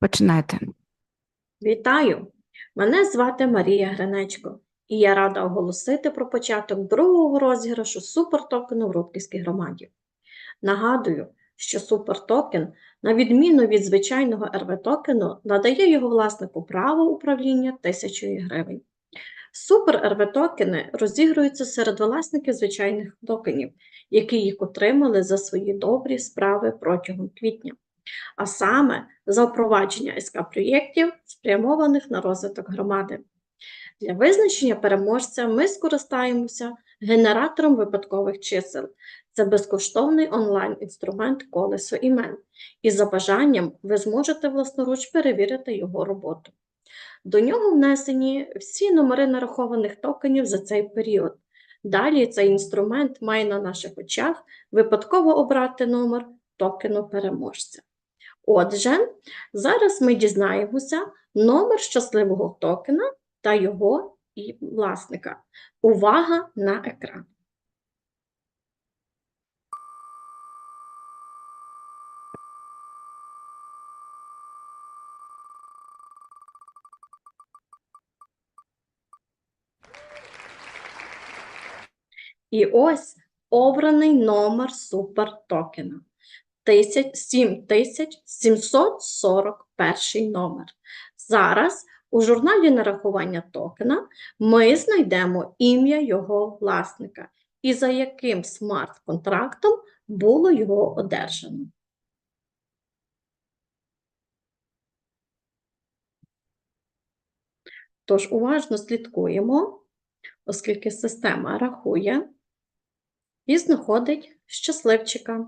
Починайте. Вітаю! Мене звати Марія Гринечко, і я рада оголосити про початок другого розіграшу супертокену в Рудківській громаді. Нагадую, що супертокен, на відміну від звичайного РВ-токену, надає його власнику право управління тисячою гривень. Супер-РВ-токени розігруються серед власників звичайних токенів, які їх отримали за свої добрі справи протягом квітня а саме за впровадження СК-проєктів, спрямованих на розвиток громади. Для визначення переможця ми скористаємося генератором випадкових чисел. Це безкоштовний онлайн-інструмент колесо імен, і за бажанням ви зможете власноруч перевірити його роботу. До нього внесені всі номери нарахованих токенів за цей період. Далі цей інструмент має на наших очах випадково обрати номер токену переможця. Отже, зараз ми дізнаємося номер щасливого токена та його і власника. Увага на екран. І ось обраний номер супертокена. 7741 номер. Зараз у журналі нарахування токена ми знайдемо ім'я його власника і за яким смарт-контрактом було його одержано. Тож уважно слідкуємо, оскільки система рахує і знаходить щасливчика.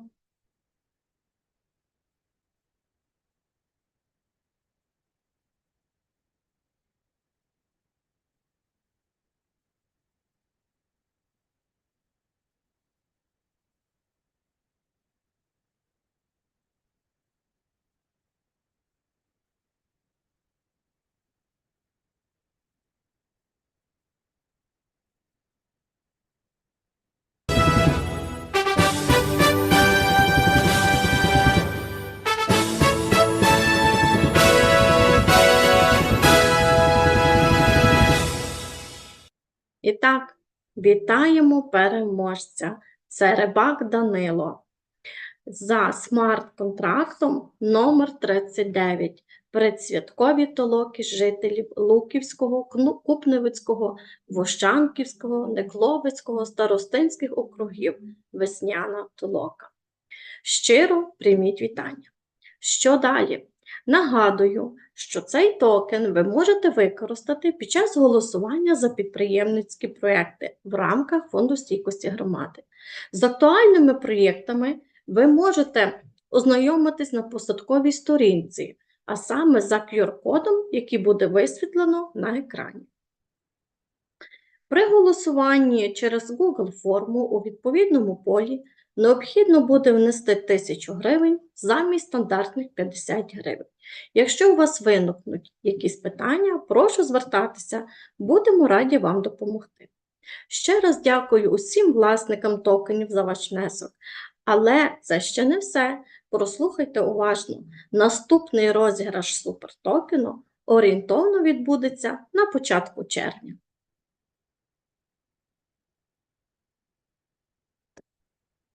І так, вітаємо переможця. Це рибак Данило. За смарт-контрактом номер 39 предсвяткові толоки жителів Луківського, Купневицького, Вощанківського, Некловицького, Старостинських округів Весняна толока. Щиро прийміть вітання. Що далі? Нагадую, що цей токен ви можете використати під час голосування за підприємницькі проекти в рамках Фонду стійкості громади. З актуальними проєктами ви можете ознайомитись на посадковій сторінці, а саме за QR-кодом, який буде висвітлено на екрані. При голосуванні через Google форму у відповідному полі необхідно буде внести 1000 гривень замість стандартних 50 гривень. Якщо у вас виникнуть якісь питання, прошу звертатися, будемо раді вам допомогти. Ще раз дякую усім власникам токенів за ваш внесок. Але це ще не все. Прослухайте уважно. Наступний розіграш супертокену орієнтовно відбудеться на початку червня.